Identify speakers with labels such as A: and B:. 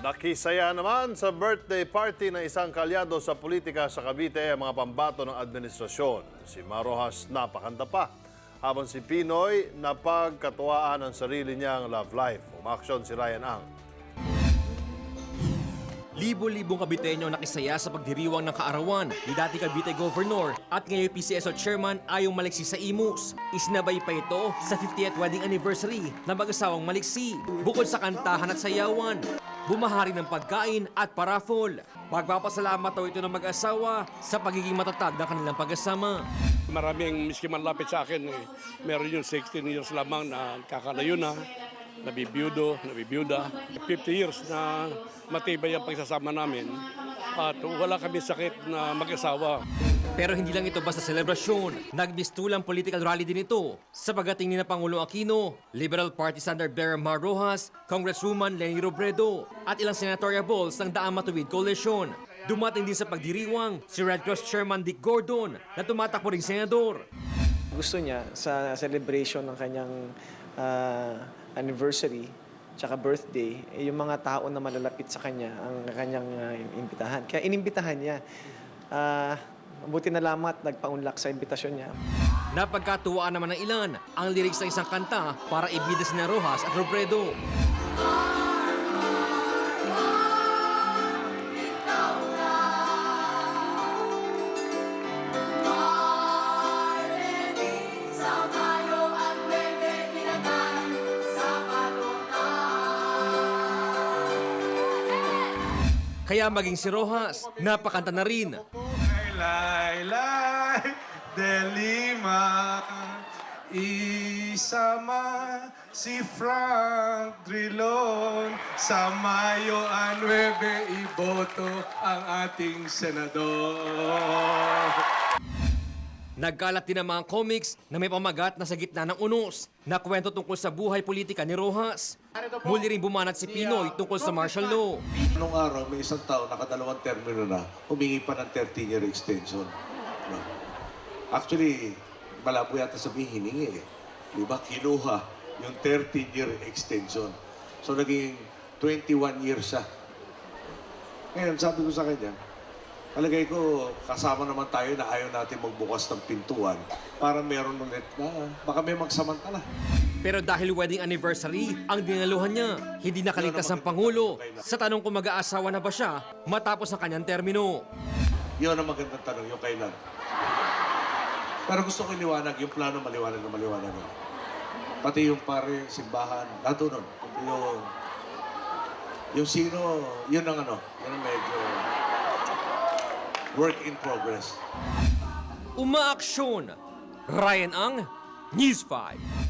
A: Nakisaya naman sa birthday party ng isang kalyado sa politika sa Cavite ang mga pambato ng administrasyon. Si Marojas napakanta pa, habang si Pinoy napagkatuwaan ang sarili niyang love life. Umaksyon si Ryan Ang.
B: Libo-libong Caviteño ang nakisaya sa pagdiriwang ng kaarawan ni dati Cavite Governor at ngayon PCSO Chairman Ayong Maliksi sa Imus. Isnabay pa ito sa 50th wedding anniversary ng mag-asawang Maliksi. Bukod sa kantahan at sayawan, bumahari ng pagkain at parafol. Pagpapasalamat daw ito ng mag-asawa sa pagiging matatag ng kanilang pag-asama.
C: Maraming miski man lapit sa akin, eh, meron yung 16 years lamang na kakalayo na, nabibiyudo, nabibiyuda. 50 years na matibay ang pagsasama namin at wala kami sakit na mag-asawa.
B: Pero hindi lang ito basta selebrasyon. Nagbistulang political rally din ito sa pagating ni na Pangulo Aquino, Liberal Party Standard Bearer Mar Rojas, Congresswoman Lenny Robredo at ilang senatorial balls ng Daang Matuwid Coalition. Dumating din sa pagdiriwang si Red Cross Chairman Dick Gordon na tumatakbo ring senador.
D: gusto niya sa celebration ng kanyang ah, anniversary tsaka birthday, eh, yung mga tao na malalapit sa kanya ang kanyang ah, imbitahan. Kaya inimbitahan niya. Ah, mabuti na lamang at nagpaunlak sa imbitasyon niya.
B: Napagkatuwaan naman ng ilan ang lyrics ng isang kanta para ibida sina Rojas at Robredo. Kaya maging si Rojas, napakanta na rin.
E: Lay, lay, de Lima Isama si Frank Drilon. Sa Mayo a 9 iboto ang ating senador.
B: Nagkalat din ang mga comics na may pamagat na sa gitna ng unos. Na kwento tungkol sa buhay politika ni Rojas. Muli rin bumanat si Pinoy tungkol sa martial law.
F: Nung araw, may isang tao, nakadalawang termino na, humingi pa ng 13-year extension. No? Actually, malabo yata sabihin hiningi eh. Di ba? Kinuha yung 13-year extension. So, naging 21 years siya. Ngayon, sabi ko sa kanya, palagay ko, kasama naman tayo na ayaw natin magbukas ng pintuan para meron ulit na baka may magsamantala.
B: Pero dahil wedding anniversary ang dinaluhan niya, hindi nakaligtas ang Pangulo sa tanong kung mag-aasawa na ba siya matapos ang kanyang termino.
F: Yun ang magandang tanong, yung kailan. Pero gusto ko iliwanag, yung plano maliwanag na maliwanag. na. Pati yung pare, simbahan, lahat nun. Yung, yung sino, yun ang ano, yun ang medyo work in progress.
B: Umaaksyon! Ryan Ang, News 5.